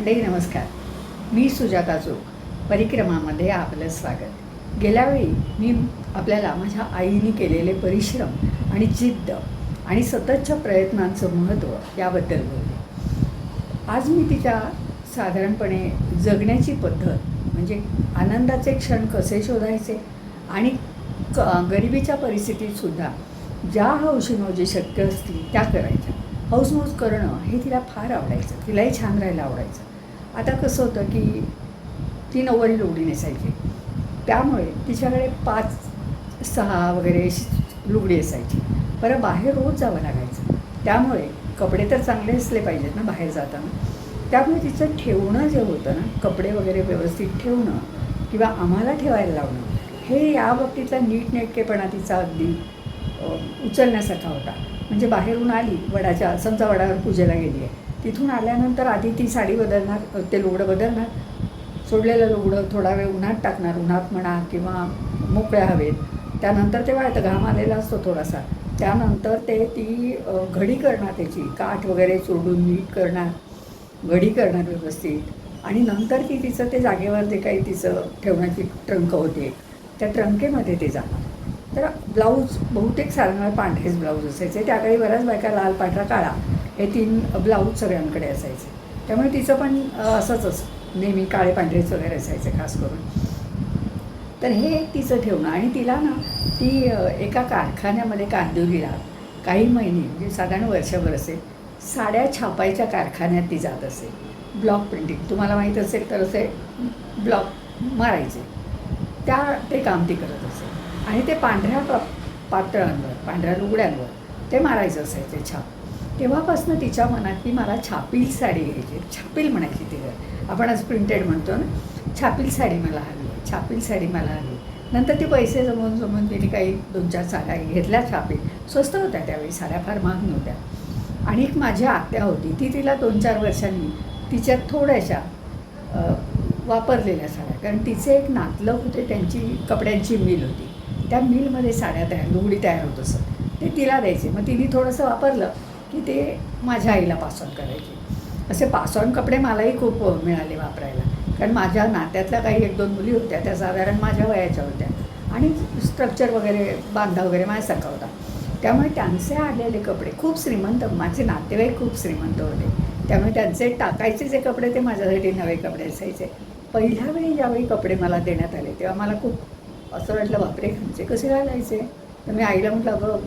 मंडळी नमस्कार. मी सुजाता चोक परिक्रमामध्ये आपलं स्वागत. गेल्यावेळी मी आपल्याला माझ्या आईने केलेले परिश्रम आणि जिद्द आणि सततच्या प्रयत्नांचं महत्त्व याबद्दल बोलले. आज मी तिच्या साधारणपणे जगण्याची पद्धत म्हणजे आनंदाचे क्षण कसे शोधायचे आणि क गरिबीच्या परिस्थितीतसुद्धा ज्या हौशीमौजी शक्य असतील त्या करायच्या. हौसमौज करणं हे तिला फार आवडायचं. तिलाही छान राहायला आवडायचं. आता कसं होतं की ती नऊवारी लुगडी नेसायची. त्यामुळे तिच्याकडे पाच सहा वगैरे अशी लुगडी असायची. बरं बाहेर रोज जावं लागायचं. त्यामुळे कपडे तर चांगले असले पाहिजेत ना बाहेर जाताना. त्यामुळे तिचं ठेवणं जे होतं ना कपडे वगैरे व्यवस्थित ठेवणं किंवा आम्हाला ठेवायला लावणं हे या बाबतीतला नीटनेटकेपणा तिचा अगदी उचलण्यासारखा होता. म्हणजे बाहेरून आली वडाच्या समजा वडावर पूजेला गेली आहे. तिथून आल्यानंतर आधी ती साडी बदलणार ते लुगडं बदलणार. सोडलेलं लुगडं थोडा वेळ उन्हात टाकणार उन्हात म्हणा किंवा मोकळ्या हवेत. त्यानंतर ते वाळतं घाम आलेला असतो थोडासा. त्यानंतर ते ती घडी करणार त्याची. काठ वगैरे चोडून नीट करणार घडी करणार व्यवस्थित. आणि नंतर ती तिचं ते जागेवर जे काही तिचं ठेवण्याची ट्रंक होते त्या ट्रंकेमध्ये ते जाणार. तर ब्लाऊज बहुतेक साधारण पांढरेच ब्लाऊज असायचे. त्याकाळी बऱ्याच बायका लाल पांढरा काळा. हे तीन ब्लाऊज सगळ्यांकडे असायचे. त्यामुळे तिचं पण असंच असं. नेहमी काळे पांढरेच वगैरे असायचे खास करून. तर हे एक तिचं ठेवणं आणि तिला ना ती एका कारखान्यामध्ये कांदिवलीला काही महिने म्हणजे साधारण वर्षभर असेल साड्या छापायच्या कारखान्यात ती जात असे. Block printing. तुम्हाला माहीत असेल तर असे ब्लॉक मारायचे. त्या ते काम ती करत असे. आणि ते पांढऱ्या पा पातळांवर पांढऱ्या लुगड्यांवर ते मारायचं असायचे छाप. तेव्हापासून तिच्या मनात की मला छापील साडी घ्यायची. छापील म्हणायची तिला आपण आज प्रिंटेड म्हणतो ना. छापील साडी मला हवी. आहे छापील साडी मला हवी. नंतर ती पैसे जमवून जमवून तिने काही दोन चार साड्या घेतल्या छापील. स्वस्त होत्या त्यावेळी. साड्या फार महाग नव्हत्या. आणि एक माझी आत्या होती. ती तिला दोन चार वर्षांनी तिच्यात थोड्याशा वापरलेल्या साड्या. कारण तिचे एक नातलं होते. त्यांची कपड्यांची मिल होती. त्या मिलमध्ये साड्या तयार लुगडी तयार होत असत. ते तिला द्यायचे. मग तिने थोडंसं वापरलं. की ते माझ्या आईला पास ऑन करायचे. असे पास ऑन कपडे मलाही खूप मिळाले वापरायला. कारण माझ्या नात्यातल्या काही एक दोन मुली होत्या त्या साधारण माझ्या वयाच्या होत्या. आणि स्ट्रक्चर वगैरे बांधा वगैरे माझ्यासारखा होता. त्यामुळे त्यांचे आलेले कपडे खूप श्रीमंत माझे नातेवाईक खूप श्रीमंत होते. त्यामुळे त्यांचे टाकायचे जे कपडे ते माझ्यासाठी नवे कपडे असायचे. पहिल्या वेळी ज्यावेळी कपडे मला देण्यात आले तेव्हा मला खूप असं वाटलं बापरे ह्यांचे कसे घालायचे? तर मी आईला म्हटलं अगं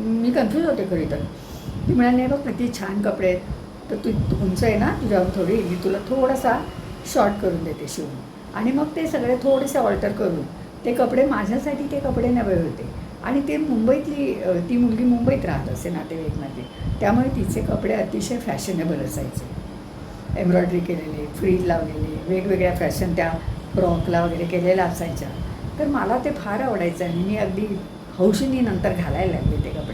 मी कन्फ्यूज होते खरी तर. ती म्हणाली नाही बघ किती छान कपडे आहेत. तर तू उंच आहे ना तुझ्यावर थोडी मी तुला थोडासा शॉर्ट करून देते शिवून. आणि मग ते सगळे थोडेसे ऑल्टर करून ते कपडे माझ्यासाठी ते कपडे नवे होते. आणि ते मुंबईतली ती मुलगी मुंबईत राहत असे नातेवाईकमध्ये. त्यामुळे तिचे कपडे अतिशय फॅशनेबल असायचे. एम्ब्रॉयडरी केलेले फ्रीज लावलेले वेगवेगळ्या फॅशन त्या फ्रॉकला वगैरे केलेल्या असायच्या. तर मला ते फार आवडायचं आणि मी अगदी हौशीनी नंतर घालायला लागले ते कपडे.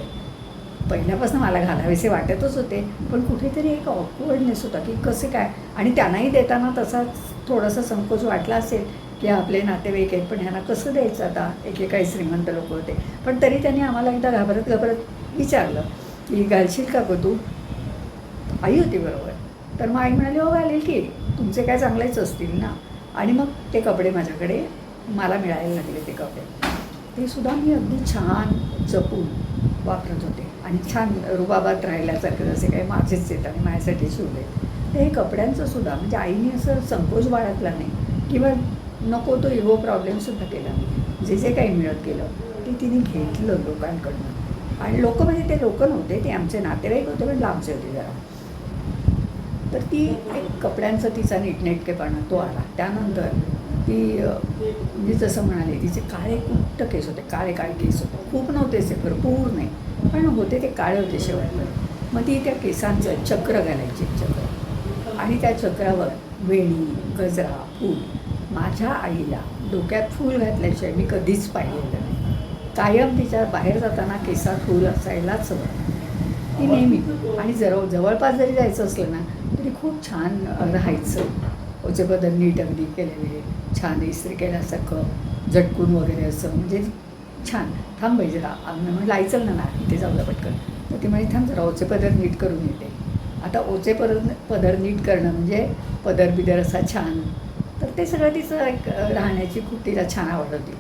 पहिल्यापासून मला घालावेसे वाटतच होते पण कुठेतरी एक ऑकवर्डनेस होता की कसे काय? आणि त्यांनाही देताना तसाच थोडासा संकोच वाटला असेल की आपले नातेवाईक आहेत पण ह्यांना कसं द्यायचं आता? एकेकाळी श्रीमंत लोक होते. पण तरी त्यांनी आम्हाला एकदा घाबरत घाबरत विचारलं की घालशील का गं तू? आई होती बरोबर. तर मग आई म्हणाली हो घालेल की. तुमचे काय चांगलेच असतील ना. आणि मग ते कपडे माझ्याकडे मला मिळायला लागले ते कपडे. ते सुद्धा मी अगदी छान जपून वापरत होते. आणि छान रुबाबात राहिल्यासारखं जसे काही माझेच आहेत आणि माझ्यासाठी शिवले तर हे कपड्यांचं सुद्धा म्हणजे आईने असं संकोच बाळगला नाही. किंवा नको तो इगो प्रॉब्लेमसुद्धा केला नाही. जे जे काही मिळत गेलं ते तिने घेतलं लोकांकडनं. आणि लोक म्हणजे ते लोक नव्हते ते आमचे नातेवाईक होते पण लांबचे होते जरा. तर ती एक कपड्यांचा तिचा नीटनेटकेपणा तो आला. त्यानंतर ती मी जसं म्हणाले तिचे काळे कुट्ट केस होते काळे काळे केस होते. खूप नव्हते असे भरपूर नाही. पण होते ते काळे होते शेवटपर्यंत मग ती त्या केसांचं चक्र घालायचे चक्र. आणि त्या चक्रावर वेणी गजरा फूल. माझ्या आईला डोक्यात फूल घातल्याशिवाय मी कधीच पाहिलेलं नाही. कायम तिच्या बाहेर जाताना केसात फूल असायलाच हवं. ती नेहमी. आणि जर जवळपास जरी जायचं असलं ना तरी खूप छान राहायचं. ओचे बदल नीट अगदी केलेले छान इस्त्री केल्यासारखं झटकून वगैरे असं. म्हणजे छान. थांब बाई जरा. आम्ही म्हणलं आई चल ना ना इथे जाऊया पटकन. तर ती म्हणे थांब जरा ओचे पदर नीट करून येते. आता ओचे पदर पदर नीट करणं म्हणजे पदर बिदर असा छान. तर ते सगळं तिचं एक राहण्याची खूप तिला छान आवड होती.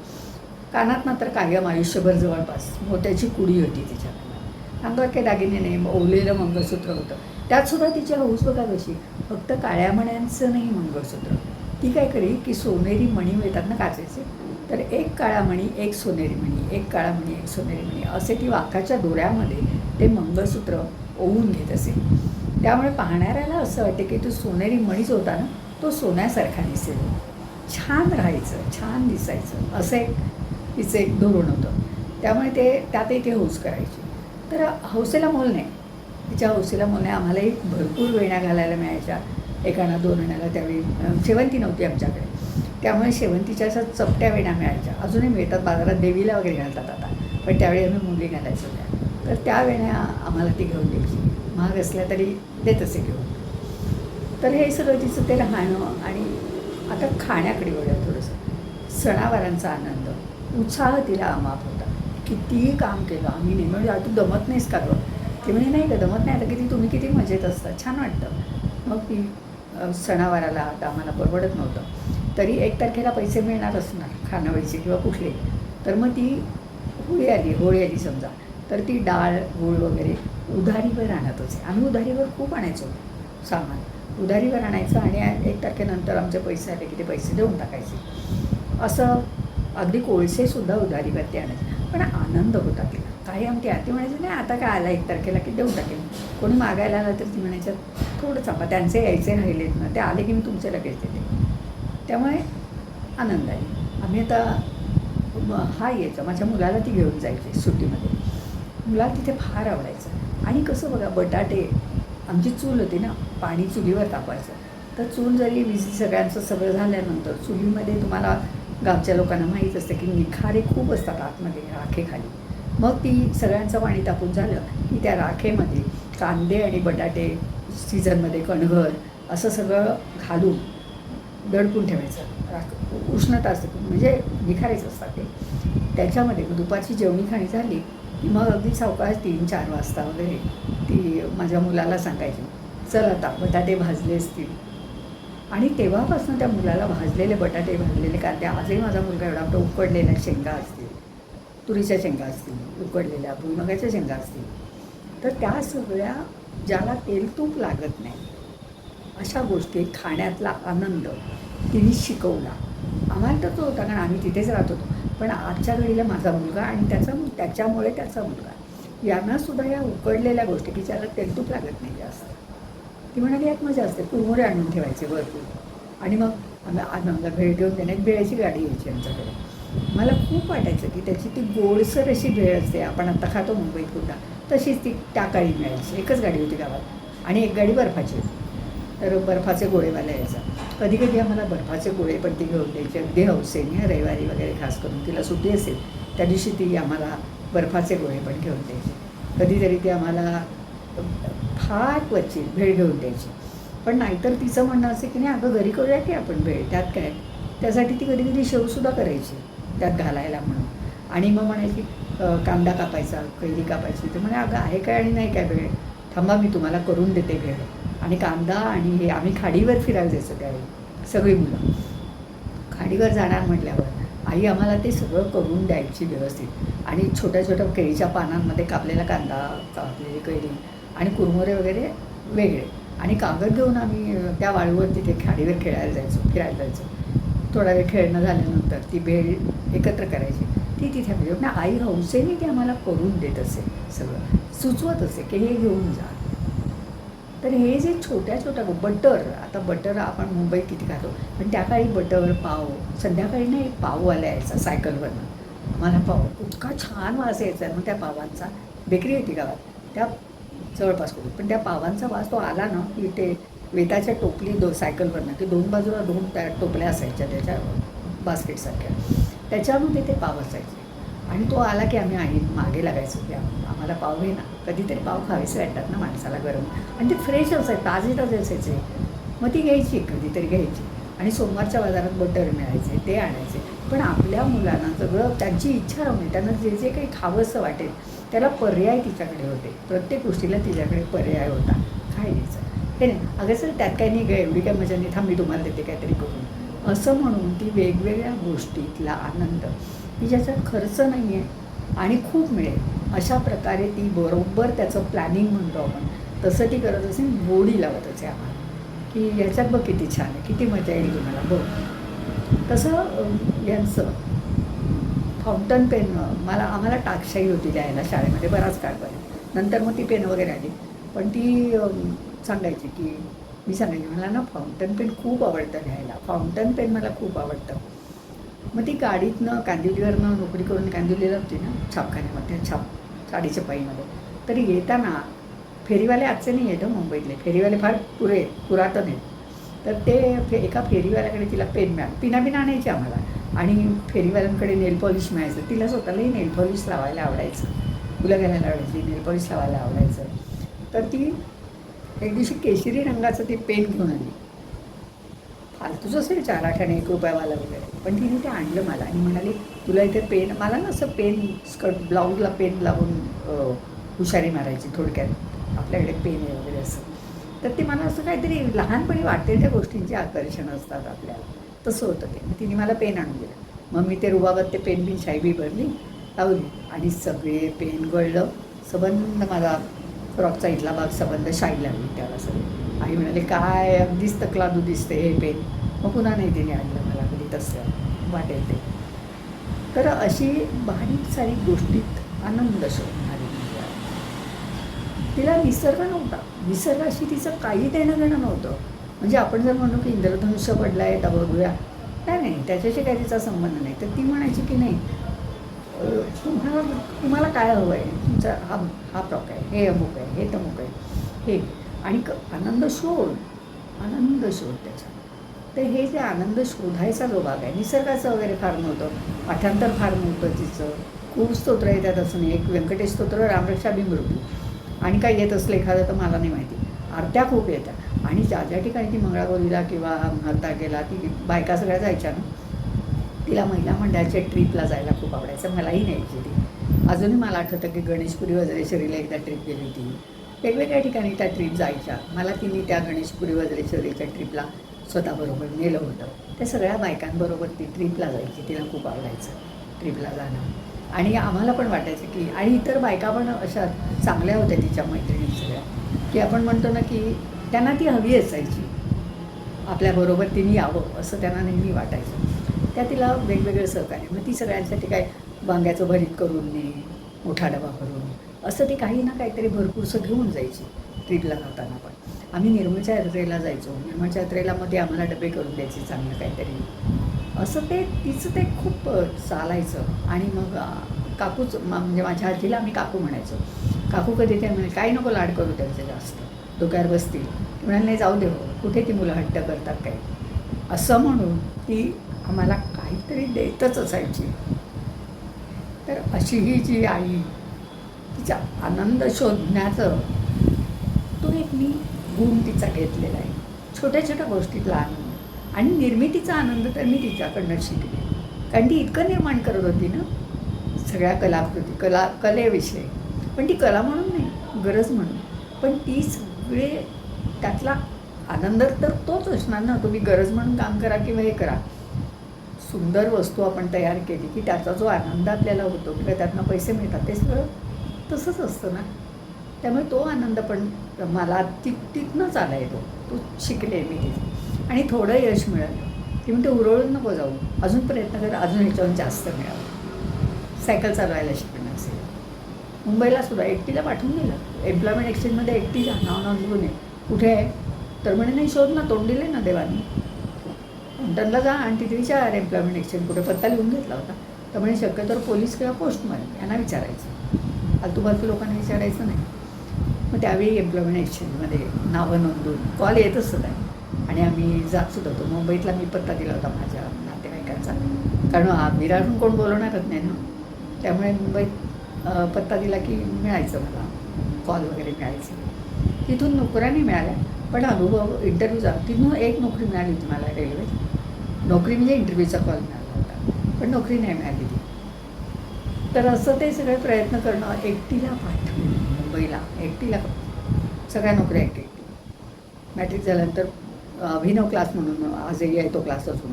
कानात मात्र कायम आयुष्यभर जवळपास. मोत्याची कुडी होती तिच्या. कानात अंगावर काही दागिने नाही ओवलेलं मंगळसूत्र होतं. त्यातसुद्धा तिच्या तिची हौस बघा कशी. फक्त काळ्या मण्यांचं नाही मंगळसूत्र. ती काय करी की सोनेरी मणी मिळतात ना काचेचे. तर एक काळामणी एक सोनेरी म्हणी एक काळामणी एक सोनेरी म्हणी असे ती वाकाच्या दोऱ्यामध्ये ते मंगळसूत्र ओवून घेत असे. त्यामुळे पाहणाऱ्याला असं वाटते की तो सोनेरी मणीच होता ना तो सोन्यासारखा दिसेल. छान राहायचं छान दिसायचं असं एक तिचं एक धोरण होतं. त्यामुळे ते त्यातही ते हौस करायची. तर हौसेला मोल नाही. तिच्या हौसेला मोल नाही. आम्हालाही भरपूर वेण्या घालायला मिळायच्या. एकाना दोन वेण्याला त्यावेळी शेवंती नव्हती आमच्याकडे. त्यामुळे शेवंतीच्या अशा चपट्या वेण्या मिळायच्या. अजूनही मिळतात. बाजारात देवीला वगैरे घालतात आता. पण त्यावेळी आम्ही मुली घालायचो त्या. तर त्या वेण्या आम्हाला ती घेऊन द्यायची. महाग असल्या तरी देत असे घेऊन. तर हे सगळं तिचं ते राहणं आणि आता खाण्याकडे वळूया थोडंसं. सणावारांचा आनंद. उत्साह तिला अमाप होता. कितीही काम केलं. आम्ही नेहमी म्हणजे तू दमत नाहीस का गं? ते म्हणे नाही का दमत नाही. आता किती तुम्ही किती मजेत असता. छान वाटतं. मग ती सणावाराला आता आम्हाला परवडत नव्हतं. तरी एक तारखेला पैसे मिळणार असणार खानावळीचे किंवा कुठले. तर मग ती होळी आली होळी आली समजा. तर ती डाळ गूळ वगैरे उधारीवर आणत होते आम्ही उधारीवर खूप आणायचो सामान. उधारीवर आणायचं आणि एक तारखेनंतर आमचे पैसे आले की ते पैसे देऊन टाकायचे. असं अगदी कोळसेसुद्धा उधारीवर ते आणायचे. पण आनंद होता तिला. काही आमची आती म्हणायची नाही आता काय आला एक तारखेला की देऊन टाकेल. कोणी मागायला आलं तर ती म्हणायच्या थोडं चापा त्यांचे यायचे राहिलेत ना ते आले की मी तुमचे लगेच देते. त्यामुळे आनंद आहे. आम्ही आता हा यायचा. माझ्या मुलाला ती घेऊन जायची सुट्टीमध्ये. मुलाला तिथे फार आवडायचं. आणि कसं बघा बटाटे आमची चूल होती ना पाणी चुलीवर तापायचं तर चूल जरी विजी सगळ्यांचं सगळं झाल्यानंतर चुलीमध्ये तुम्हाला गावच्या लोकांना माहीत असतं की निखारे खूप असतात आतमध्ये राखेखाली. मग ती सगळ्यांचं पाणी तापून झालं की त्या राखेमध्ये कांदे आणि बटाटे सीझनमध्ये कणघर असं सगळं घालून दडपून ठेवायचं. राख उष्णता असते म्हणजे निखारायचं असतात ते. त्याच्यामध्ये दुपारची जेवणी खाणी झाली की मग अगदी सावकाश तीन चार वाजता वगैरे ती माझ्या मुलाला सांगायची. चल आता बटाटे भाजले असतील. आणि तेव्हापासून त्या मुलाला भाजलेले बटाटे भाजलेले कांदे आजही माझा मुलगा एवढा आपलं उकडलेल्या शेंगा असतील तुरीच्या शेंगा असतील उकडलेल्या भुईमगाच्या शेंगा असतील. तर त्या सगळ्या ज्याला तेल तूप लागत नाही अशा गोष्टी खाण्यातला आनंद तिने शिकवला. आम्हाला तर तो होता कारण आम्ही तिथेच राहत होतो. पण आजच्या घडीला माझा मुलगा आणि त्याचा त्याच्यामुळे त्याचा मुलगा. यांना सुद्धा या उकडलेल्या गोष्टी की ज्याला तेलतूप लागत नाही जास्त. ती म्हणाली यात मजा असते कुरमुरे आणून ठेवायचे भरपूर. आणि मग आम्ही आम्हाला भेळ घेऊन देण्यात भेळाची गाडी यायची आमच्याकडे. मला खूप वाटायचं की त्याची ती गोडसर अशी भेळ असते आपण आता खातो मुंबईत कुठला तशीच ती त्या काळी मिळायची. एकच गाडी होती गावात. आणि एक गाडी बर्फाची होती. तर बर्फाचे गोळेवाला यायचा. कधी कधी आम्हाला बर्फाचे गोळे पण ती घेऊन द्यायची. अगदी हौसेने रविवारी वगैरे खास करून तिला सुट्टी असेल त्या दिवशी ती आम्हाला बर्फाचे गोळे पण घेऊन द्यायची. कधीतरी ती आम्हाला फार क्वचित भेळ घेऊन द्यायची. पण नाहीतर तिचं म्हणणं असं की नाही अगं घरी करूया की आपण भेळ? त्यात काय? त्यासाठी ती कधी कधी शेवसुद्धा करायची त्यात घालायला म्हणून. आणि मग म्हणायची कांदा कापायचा कैरी कापायची. तर म्हणे अगं आहे काय आणि नाही काय भेळ? थांबा मी तुम्हाला करून देते भेळ. आणि कांदा आणि हे आम्ही खाडीवर फिरायला जायचो त्यावेळी सगळी मुलं. खाडीवर जाणार म्हटल्यावर आई आम्हाला ते सगळं करून द्यायची व्यवस्थित. आणि छोट्या छोट्या केळीच्या पानांमध्ये कापलेला कांदा कापलेली कैरी आणि कुरमुरे वगैरे वेगळे. आणि कागद घेऊन आम्ही त्या वाळूवर तिथे खाडीवर खेळायला जायचो फिरायला जायचो. थोडा वेळ खेळणं झाल्यानंतर ती भेळ एकत्र करायची. ती तिथे म्हणजे आई हौसेने ती आम्हाला करून देत असे सगळं. सुचवत असे की हे घेऊन जा. तर हे जे छोट्या छोट्या बटर आता बटर आपण मुंबईत किती खातो? पण त्या काळी बटर पाव संध्याकाळी ना एक पाव आला यायचा सायकलवरनं मला पाव इतका छान वास यायचा मग त्या पावांचा. बेकरी होती गावात. त्या जवळपास होती पण त्या पावांचा वास तो आला ना की ते वेताच्या टोपली दो सायकलवरनं की दोन बाजूला दोन त्या टोपल्या असायच्या त्याच्या बास्केटसारख्या त्याच्यामध्ये ते पाव असायचे. आणि तो आला की आम्ही आई मागे लागायचो की आम्हाला पाव घे ना. कधीतरी पाव खावेसे वाटतात ना माणसाला गरम. आणि ते फ्रेश असायचे ताजे ताजे असायचे. मग ती घ्यायची कधीतरी घ्यायची. आणि सोमवारच्या बाजारात बटर मिळायचे ते आणायचे. पण आपल्या मुलांना सगळं त्यांची इच्छा राहून त्यांना जे जे काही खावंसं वाटेल त्याला पर्याय तिच्याकडे होते. प्रत्येक गोष्टीला तिच्याकडे पर्याय होता. काय द्यायचं हे नाही. अगं सर त्यात काही नाही गं. एवढी काय मजा नाही. थांब मी तुम्हाला देते काहीतरी करून. असं म्हणून ती वेगवेगळ्या गोष्टीतला आनंद की ज्याच्यात खर्च नाही आहे आणि खूप मिळेल. अशा प्रकारे ती बरोबर त्याचं प्लॅनिंग म्हणतो आपण. तसं ती करत असेल गोडी लावत असे आम्हाला की याच्यात बघ किती छान आहे किती मजा येईल तुम्हाला. बघ. तसं यांचं फाउंटन पेन मला आम्हाला टाकशाही होती द्यायला शाळेमध्ये बराच काळ पहिले नंतर मग ती पेन वगैरे आली. पण ती सांगायची की मी सांगायची मला ना फाउंटन पेन खूप आवडतं लिहायला फाउंटन पेन मला खूप आवडतं. मग ती गाडीतनं कांदिवलीवरनं नोकरी करून कांदिवलीला होती ना छापखान्यामध्ये छाप साडीच्या पाईमध्ये तरी येताना फेरीवाले आजचे नाही आहेत हो मुंबईतले. फेरीवाले फार पुरे पुरातन आहेत. तर ते फे एका फेरीवाल्याकडे तिला पेन मिळालं. पिना पिना आणायची आम्हाला. आणि फेरीवाल्यांकडे नेल पॉलिश मिळायचं. तिला स्वतःलाही नेल पॉलिश लावायला आवडायचं. फुलं घालायला आवडायची नेल पॉलिश लावायला आवडायचं. तर ती एक दिवशी केशरी रंगाचं ती पेन घेऊन आली. फालतूच असेल चार आठाने एक रुपयावाला वगैरे. पण तिने ते आणलं मला आणि म्हणाली तुला इथे पेन मला ना असं पेन स्कर्ट ब्लाऊजला पेन लावून हुशारी मारायची थोडक्यात. आपल्याकडे पेन आहे वगैरे असं. तर ते मला असं काहीतरी लहानपणी वाटते त्या गोष्टींचे आकर्षण असतात आपल्याला. तसं होतं ते. मग तिने मला पेन आणून दिलं. मग मी ते रुबाबात ते पेन बिन शाईबी भरली लावली. आणि सगळे पेन गळलं. सबंध मला फ्रॉकचा इथला भाग सबंध शाई लागली त्याला सगळी. आई म्हणाले काय अगदीच तकलादू दिसते हे पेन. मग पुन्हा नाही तिने आणलं मला कधी तसं वाटेल ते. तर अशी बारीक सारीक गोष्टीत आनंद शोधणारी मुलगी आहे. तिला निसर्ग नव्हता. निसर्गाशी तिचं काही देणं घेणं नव्हतं. म्हणजे आपण जर म्हणू की इंद्रधनुष्य पडला आहे तर बघूया. नाही नाही त्याच्याशी काही तिचा संबंध नाही. तर ती म्हणायची की नाही तुम्हाला तुम्हाला काय हवं आहे? तुमचा हा हा प्रॉक आहे हे अमुक आहे हे तमुक आहे. हे. आणि क आनंद शोध. आनंद शोध त्याच्यात. तर हे जे आनंद शोधायचा जो भाग आहे निसर्गाचं वगैरे फार नव्हतं पाठांतर फार नव्हतं तिचं खूप स्तोत्र येतात असं नाही. एक व्यंकटेश स्तोत्र रामरक्षा भीमरूपी आणि काय येत असलं एखादं तर मला नाही माहिती. आरत्या खूप येतात. आणि ज्या ज्या ठिकाणी ती मंगळागौरीला किंवा हरताळकेला ती बायका सगळ्या जायच्या ना तिला महिला मंडळाच्या ट्रीपला जायला खूप आवडायचं. मलाही न्यायची ती. अजूनही मला आठवतं की गणेशपुरी वज्रेश्वरीला एकदा ट्रीप गेली होती. वेगवेगळ्या ठिकाणी त्या ट्रीप जायच्या. मला तिने त्या गणेशपुरी वज्रेश्वरीच्या ट्रीपला स्वतःबरोबर नेलं होतं. त्या सगळ्या बायकांबरोबर ती ट्रीपला जायची. तिला खूप आवडायचं ट्रीपला जाणं. आणि आम्हाला पण वाटायचं की आणि इतर बायका पण अशा चांगल्या होत्या तिच्या मैत्रिणी सगळ्या की आपण म्हणतो ना की त्यांना ती हवी असायची. आपल्याबरोबर तिने यावं असं त्यांना नेहमी वाटायचं. त्या तिला वेगवेगळं सहकार्य मग ती सगळ्यांसाठी काय वांग्याचं भरीत करून ने मोठा डबा भरून असं ती काही ना काहीतरी भरपूरसं घेऊन जायची ट्रीपला जाताना पण. आम्ही निर्मळच्या यात्रेला जायचो. निर्मळच्या यात्रेला मध्ये आम्हाला डबे करून द्यायचे चांगलं काहीतरी. असं ते तिचं ते खूप चालायचं. आणि मग काकूच म्हणजे माझ्या आजीला आम्ही काकू म्हणायचो. काकू कधी ते म्हणे काही नको लाड करू त्यांचे जास्त. डोक्यावर बसतील. म्हणाले नाही जाऊ दे हो कुठे ती मुलं हट्ट करतात काही? असं म्हणून ती आम्हाला काहीतरी देतच असायची. तर अशी ही जी आई तिचा आनंद शोधण्याचं तो एक मी गुण तिचा घेतलेला आहे. छोट्या छोट्या गोष्टीतला आनंद. आणि निर्मितीचा आनंद तर मी तिच्याकडनं शिकले. कारण ती इतकं निर्माण करत होती ना सगळ्या कलाकृती कला कलेविषयी. पण ती कला म्हणून नाही गरज म्हणून. पण ती सगळे त्यातला आनंद तर तोच असणार ना. तुम्ही गरज म्हणून काम करा किंवा हे करा. सुंदर वस्तू आपण तयार केली की त्याचा जो आनंद आपल्याला होतो किंवा त्यातनं पैसे मिळतात ते सगळं तसंच असतं ना. त्यामुळे तो आनंद पण मला ति तिथनंच आला आहे तो. तो शिकले मी. तिथे आणि थोडं यश मिळालं. की म्हणते उरळून नको जाऊ. अजून प्रयत्न कर. अजून ह्याच्यावर जास्त मिळावं. सायकल चालवायला शिकणं असेल मुंबईला सुद्धा एकटीला पाठवून दिलं. एम्प्लॉयमेंट एक्सचेंजमध्ये एकटी जा. नाव नोंदवून ये कुठे आहे? तर म्हणे नाही शोध ना. तोंड दिले ना देवानी. लंडनला जा आणि तिथे विचार. एम्प्लॉयमेंट एक्सचेंज कुठे? पत्ता लिहून घेतला होता. तर म्हणे शक्यतो पोलीस किंवा पोस्टमन यांना विचारायचं. आलतूबालतू लोकांना विचारायचं नाही. मग त्यावेळी एम्प्लॉयमेंट एक्सचेंजमध्ये नावं नोंदवून कॉल येतच सुद्धा आणि आम्ही जात सुद्धा होतो. मुंबईतला मी पत्ता दिला होता माझ्या नातेवाईकांचा. कारण हा विरारून कोण बोलवणारच नाही ना? त्यामुळे मुंबईत पत्ता दिला की मिळायचं मला. कॉल वगैरे मिळायचं. तिथून नोकऱ्याने मिळाल्या. पण अनुभव इंटरव्ह्यू जा तिथून एक नोकरी मिळाली होती मला रेल्वेत नोकरी म्हणजे इंटरव्ह्यूचा कॉल मिळाला होता. पण नोकरी नाही मिळाली तर असं ते सगळे प्रयत्न करणं एकटीला पाठवून मुंबईला एकटीला सगळ्या नोकऱ्या एक एकटी. मॅट्रिक झाल्यानंतर अभिनव क्लास म्हणून आजही आहे तो क्लास असून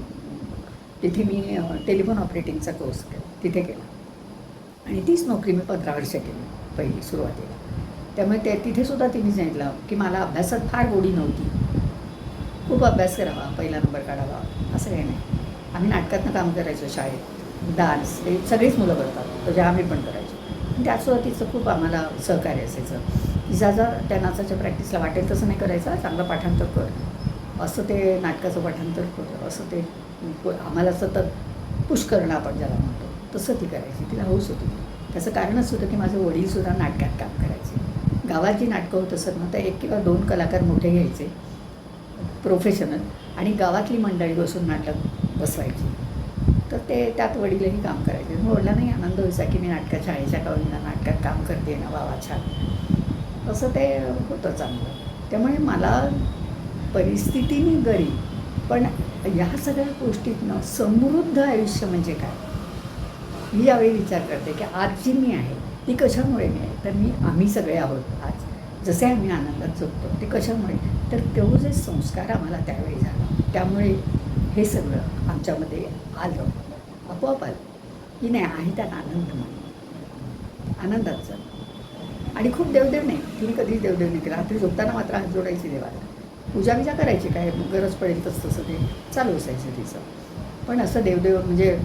तिथे मी टेलिफोन ऑपरेटिंगचा कोर्स केला. तिथे केला. आणि तीच नोकरी मी पंधरा वर्ष केली पहिली सुरुवातीला. त्यामुळे ते तिथेसुद्धा तिने सांगितलं की मला अभ्यासात फार गोडी नव्हती. खूप अभ्यास करावा पहिला नंबर काढावा असं काही नाही. आम्ही नाटकातनं काम करायचो शाळेत. डान्स हे सगळीच मुलं करतात. तर आम्ही पण करायचो. आणि तिचं खूप आम्हाला सहकार्य असायचं. तिचा जा जा त्या नाचाच्या प्रॅक्टिसला वाटेल तसं नाही करायचं चांगलं पाठांतर कर. असं ते नाटकाचं पाठांतर कर. असं ते आम्हाला सतत पुश करणं आपण ज्याला म्हणतो तसं ती करायची. तिला हौस होती. त्याचं कारणच होतं की माझे वडीलसुद्धा नाटकात काम करायचे. गावात जी नाटकं होत असत ना तर एक किंवा दोन कलाकार मोठे घ्यायचे. प्रोफेशनल आणि गावातली मंडळी बसून नाटक बसवायची. तर ते त्यात वडीलही काम करायचे. वडिलांनाही आनंद व्हायचा की मी नाटकात शाळेच्या कवींना नाटकात काम करते ना वा वा छान. असं ते होतं चांगलं. त्यामुळे मला परिस्थितीने गरीब. पण ह्या सगळ्या गोष्टीतनं समृद्ध आयुष्य म्हणजे काय? मी यावेळी विचार करते की आज जी मी आहे ती कशामुळे मी आहे? तर मी आम्ही सगळे आहोत आज. जसे आम्ही आनंदात जगतो ते कशामुळे? तर तो जे संस्कार आम्हाला त्यावेळी झाला. त्यामुळे हे सगळं आमच्यामध्ये आलं. आपोआप आलं. की नाही आहे त्यात आनंद म्हणून. आनंदाचं. आणि खूप देवदेव नाही तुम्ही कधीच देवदेव नाही केला. रात्री झोपताना मात्र हात जोडायची देवाला. पूजा बिजा करायची काय गरज पडेल तसं तसं ते चालू असायचं तिचं. पण असं देवदेव म्हणजे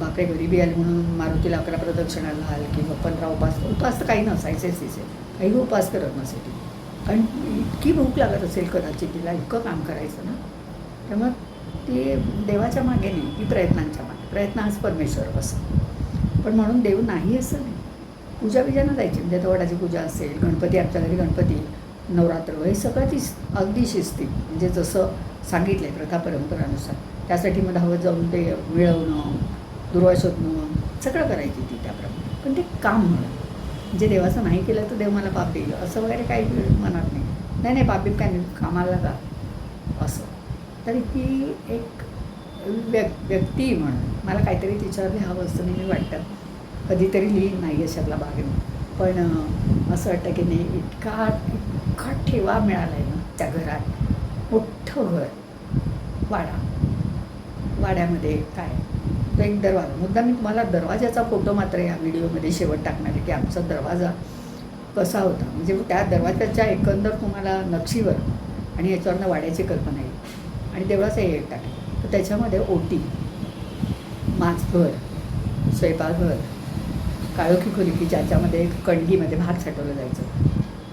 बापरे गरिबी आली म्हणून मारुतीला अकरा प्रदक्षिणा घाल किंवा पंधरा उपास उपास तर काही नसायचेच तिचे. काही उपास करत नसे ती कारण इतकी भूक लागत असेल कदाचित तिला इतकं काम करायचं ना. त्यामुळे ती देवाच्या मागे नाही ती प्रयत्नांच्या मागे. प्रयत्न हाच परमेश्वर असं पण म्हणून देव नाही असं नाही. पूजा बिजानं जायची. म्हणजे दवडाची पूजा असेल गणपती आमच्या घरी गणपती नवरात्र हे सगळं ती अगदी शिस्ती. म्हणजे जसं सांगितलं आहे प्रथा परंपरानुसार. त्यासाठी मग धावत जाऊन ते मिळवणं दुर्वा शोधणं सगळं करायची ती त्याप्रमाणे. पण ते काम म्हणून. म्हणजे देवाचं नाही केलं तर देव मला पाप देईल. असं वगैरे काही मनात नाही. नाही नाही पाप काय नाही कामाला का असं. तर ही एक व्यक् व्यक्ती म्हणून मला काहीतरी तिच्यावर लिहावं असं नेहमी वाटतं. कधीतरी लिहीन नाही अशातला भाग नाही पण असं वाटतं की नाही इतका इतका ठेवा मिळाला आहे ना त्या घरात. मोठं घर. वाडा. वाड्यामध्ये काय? तो एक दरवाजा. मुद्दा मी तुम्हाला दरवाजाचा फोटो मात्र या व्हिडिओमध्ये शेवट टाकणार आहे की आमचा दरवाजा कसा होता. म्हणजे त्या दरवाजाच्या एकंदर तुम्हाला नक्षीवर आणि याच्यावरनं वाड्याची कल्पना येईल आणि देवळाचा एक टाकेल तर त्याच्यामध्ये ओटी माचघर स्वयंपाकघर काळोखी खोली की ज्याच्यामध्ये एक कणगीमध्ये भात साठवलं जायचं.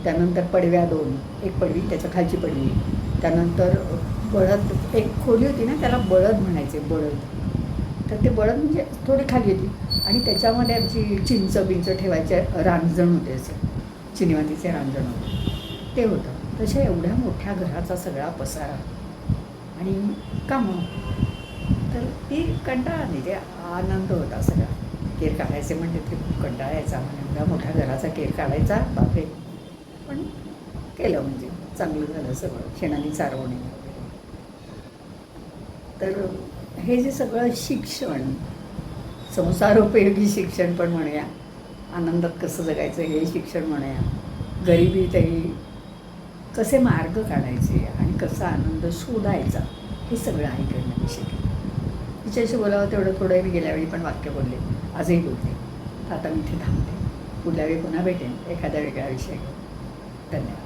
त्यानंतर पडव्या दोन एक पडवी त्याच्या खालची पडवी. त्यानंतर बळद एक खोली होती ना त्याला बळद म्हणायचे बळद. तर ते बळद म्हणजे थोडी खाली होती. आणि त्याच्यामध्ये आमची चिंच बिंच ठेवायचे रांजण होते असे. चिनीवातीचे रांजण होते. ते होतं. तशा एवढ्या मोठ्या घराचा सगळा पसारा. आणि कामं. तर ती कंटाळा नाही ते आनंद होता सगळा. केर काढायचे म्हणजे ते खूप कंटाळायचा. म्हणजे मोठ्या घराचा केर काढायचा. बापरे. पण केलं म्हणजे. चांगलं झालं सगळं. शेणाने चारवणे. तर हे जे सगळं शिक्षण संसारोपयोगी शिक्षण पण म्हणूया. आनंदात कसं जगायचं हे शिक्षण म्हणूया. गरिबीतही कसे मार्ग काढायचे? कसा आनंद शोधायचा हे सगळं ऐकणं मी शिकले. तिच्याशी बोलावं तेवढं थोडं मी गेल्या वेळी पण वाक्य बोलले. आजही बोलते. तर आता मी इथे थांबते. पुढल्या वेळी पुन्हा भेटेन एखाद्या वेगळ्या विषय धन्यवाद.